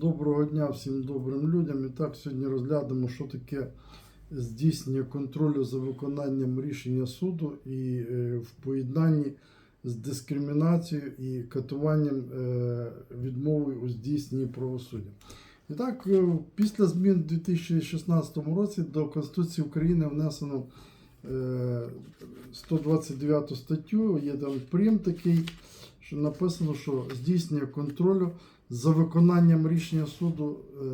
Доброго дня всім добрим людям. І так сьогодні розглянемо, що таке здійснення контролю за виконанням рішення суду і е, в поєднанні з дискримінацією і катуванням е, відмовою у здійсненні правосуддя. І так, е, після змін у 2016 році до Конституції України внесено е, 129 статтю, є там прим такий, що написано, що здійснення контролю за виконанням рішення суду, е,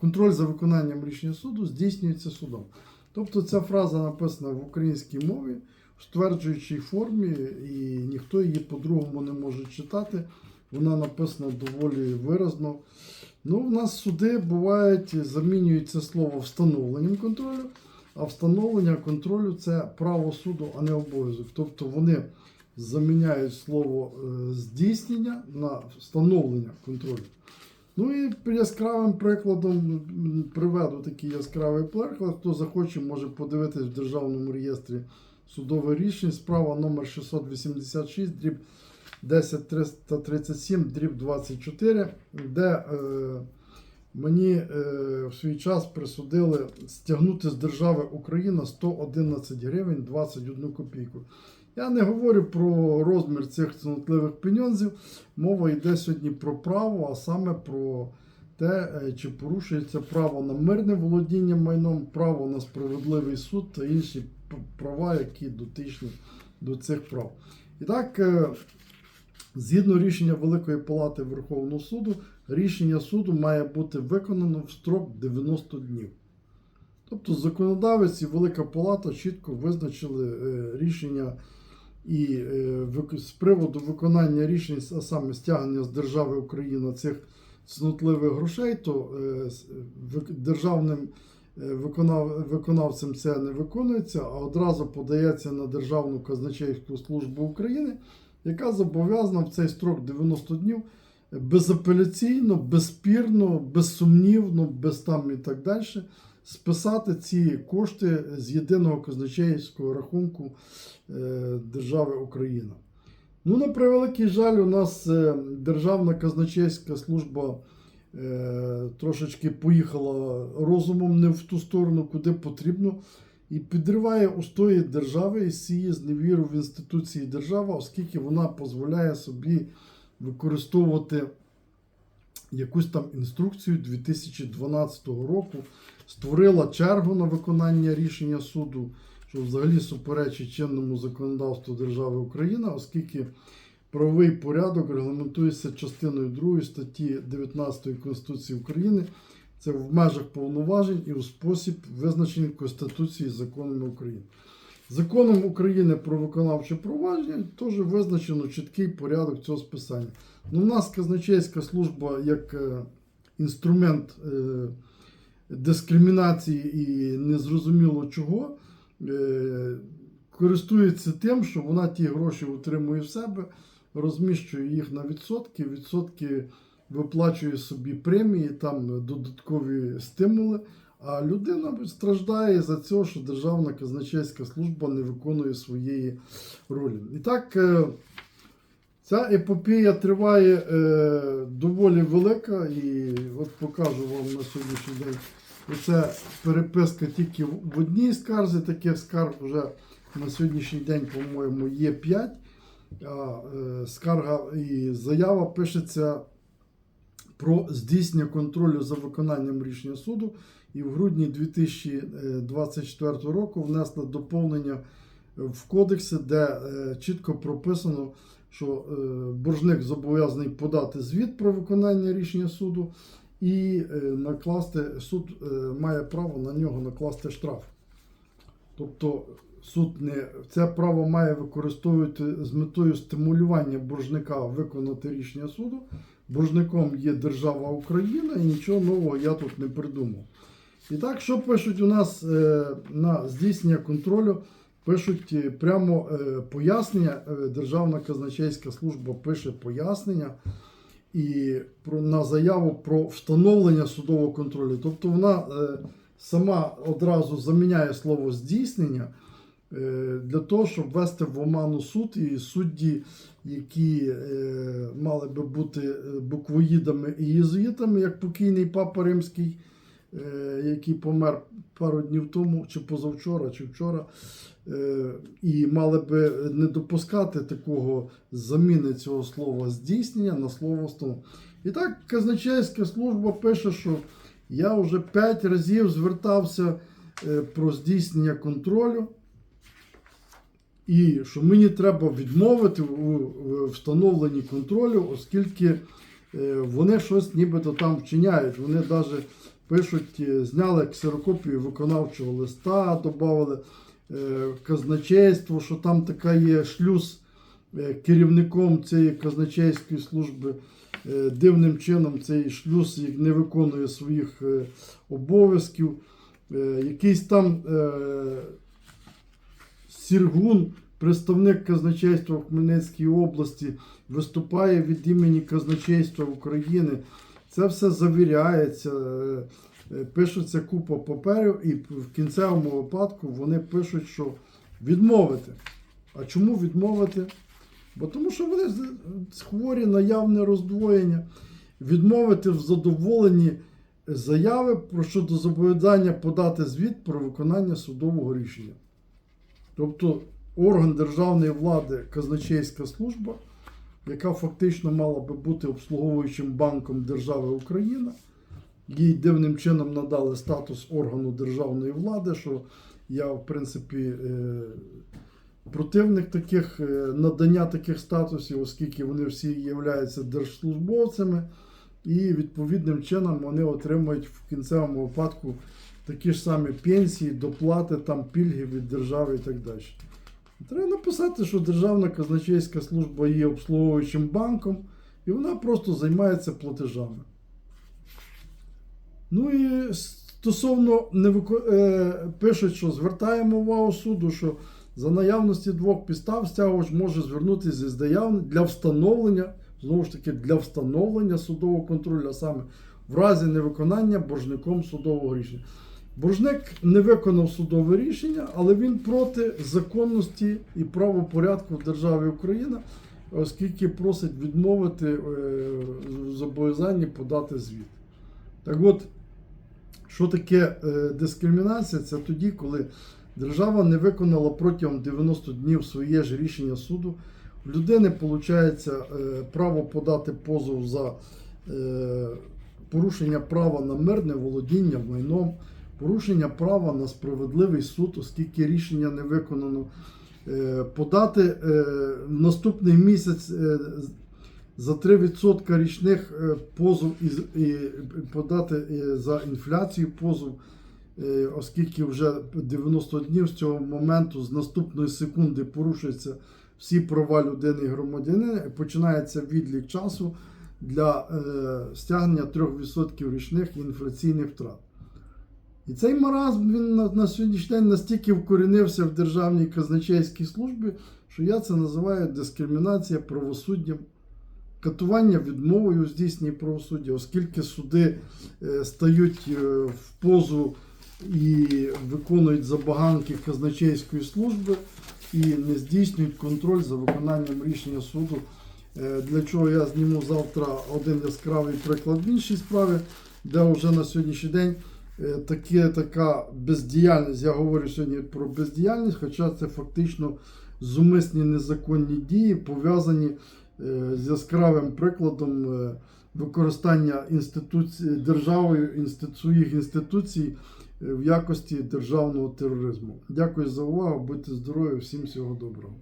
контроль за виконанням рішення суду здійснюється судом. Тобто ця фраза написана в українській мові в стверджуючій формі, і ніхто її по-другому не може читати. Вона написана доволі виразно. Ну, в нас суди бувають, замінюється слово встановленням контролю, а встановлення контролю це право суду, а не обов'язок. Тобто вони заміняють слово е, здійснення на встановлення контролю. Ну і яскравим прикладом приведу такий яскравий приклад. Хто захоче, може подивитись в Державному реєстрі судових рішень. Справа номер 686, дріб 10337, дріб 24, де е, мені е, в свій час присудили стягнути з держави Україна 111 гривень 21 копійку. Я не говорю про розмір цих цнотливих пеньонзів. Мова йде сьогодні про право, а саме про те, е, чи порушується право на мирне володіння майном, право на справедливий суд та інші права, які дотичні до цих прав. І так, е, згідно рішення Великої Палати Верховного суду, рішення суду має бути виконано в строк 90 днів. Тобто законодавець і Велика Палата чітко визначили е, рішення і е, з приводу виконання рішень, а саме стягнення з держави Україна цих цнотливих грошей, то е, державним е, виконав, виконавцем це не виконується, а одразу подається на Державну казначейську службу України, яка зобов'язана в цей строк 90 днів безапеляційно, безспірно, безсумнівно, без там і так далі списати ці кошти з єдиного казначейського рахунку е, держави Україна. Ну, на превеликий жаль, у нас е, Державна казначейська служба е, трошечки поїхала розумом не в ту сторону, куди потрібно, і підриває устої держави і сіє зневіру в інституції держави, оскільки вона дозволяє собі використовувати якусь там інструкцію 2012 року, створила чергу на виконання рішення суду, що взагалі суперечить чинному законодавству держави Україна, оскільки правовий порядок регламентується частиною 2 статті 19 Конституції України. Це в межах повноважень і у спосіб визначений Конституцією і законами України. Законом України про виконавче провадження теж визначено чіткий порядок цього списання. Ну, у нас казначейська служба як е, інструмент е, дискримінації і незрозуміло чого е, користується тим, що вона ті гроші утримує в себе, розміщує їх на відсотки, відсотки виплачує собі премії, там додаткові стимули. А людина страждає за цього, що Державна казначейська служба не виконує своєї ролі. І так, е, ця епопея триває е, доволі велика, і от покажу вам на сьогоднішній день. Оце переписка тільки в одній скарзі, таких скарг вже на сьогоднішній день, по-моєму, є 5. А е, скарга і заява пишеться про здійснення контролю за виконанням рішення суду. І в грудні 2024 року внесли доповнення в кодекси, де е, чітко прописано, що е, боржник зобов'язаний подати звіт про виконання рішення суду, і е, накласти суд е, має право на нього накласти штраф. Тобто суд не це право має використовувати з метою стимулювання боржника виконати рішення суду. Боржником є держава Україна і нічого нового я тут не придумав. І так, що пишуть у нас на здійснення контролю? Пишуть е, прямо е, пояснення. е, Державна казначейська служба пише пояснення і про, на заяву про встановлення судового контролю. Тобто вона сама одразу заміняє слово здійснення для того, щоб ввести в оману суд і судді які мали би бути буквоїдами і єзуїтами, як покійний папа римський, який помер пару днів тому, чи позавчора, чи вчора. Е, і мали би не допускати такого заміни цього слова здійснення на слово станов. І так казначейська служба пише, що я вже п'ять разів звертався е, про здійснення контролю, і що мені треба відмовити у встановленні контролю, оскільки е, вони щось нібито там вчиняють. Вони навіть пишуть, е, зняли ксерокопію виконавчого листа, додали е, казначейство, що там така є шлюз е, керівником цієї казначейської служби. Дивним чином цей шлюз не виконує своїх обов'язків. Якийсь там Сіргун, представник казначейства в Хмельницькій області, виступає від імені казначейства України. Це все завіряється, е, е, пишеться купа паперів, і в кінцевому випадку вони пишуть, що відмовити. А чому відмовити? Бо тому що вони хворі на явне роздвоєння. Відмовити в задоволенні заяви про щодо зобов'язання подати звіт про виконання судового рішення. Тобто орган державної влади, казначейська служба, яка фактично мала би бути обслуговуючим банком держави Україна, їй дивним чином надали статус органу державної влади, що я, в принципі, е, противник таких е, надання таких статусів, оскільки вони всі являються держслужбовцями, і відповідним чином вони отримують в кінцевому випадку такі ж самі пенсії, доплати, там пільги від держави і так далі. Треба написати, що Державна казначейська служба є обслуговуючим банком, і вона просто займається платежами. Ну і стосовно невико... е, пишуть, що звертаємо увагу суду, що за наявності двох підстав стягувач може звернутися з заявлення для встановлення, знову ж таки, для встановлення судового контролю, а саме в разі невиконання боржником судового рішення. Боржник не виконав судове рішення, але він проти законності і правопорядку в державі Україна, оскільки просить відмовити е, в зобов'язанні подати звіт. Так от, що таке е, дискримінація? Це тоді, коли держава не виконала протягом 90 днів своє ж рішення суду. В людини виходить право подати позов за е, порушення права на мирне володіння майном, порушення права на справедливий суд, оскільки рішення не виконано. Е, подати е, в наступний місяць е, за 3% річних позов і, подати за інфляцію позов, оскільки вже 90 днів з цього моменту, з наступної секунди порушуються всі права людини і громадянина, починається відлік часу для стягнення 3% річних інфляційних втрат. І цей маразм він на, на сьогоднішній день настільки вкорінився в Державній казначейській службі, що я це називаю дискримінація правосуддям, катування відмовою у здійсненні правосуддя, оскільки суди е, стають е, в позу і виконують забаганки казначейської служби і не здійснюють контроль за виконанням рішення суду. Е, Для чого я зніму завтра один яскравий приклад в іншій справі, де вже на сьогоднішній день таке, така бездіяльність. Я говорю сьогодні про бездіяльність, хоча це фактично зумисні незаконні дії, пов'язані е, з яскравим прикладом е, використання інституцій, державою своїх інституцій е, в якості державного тероризму. Дякую за увагу, будьте здорові, всім всього доброго.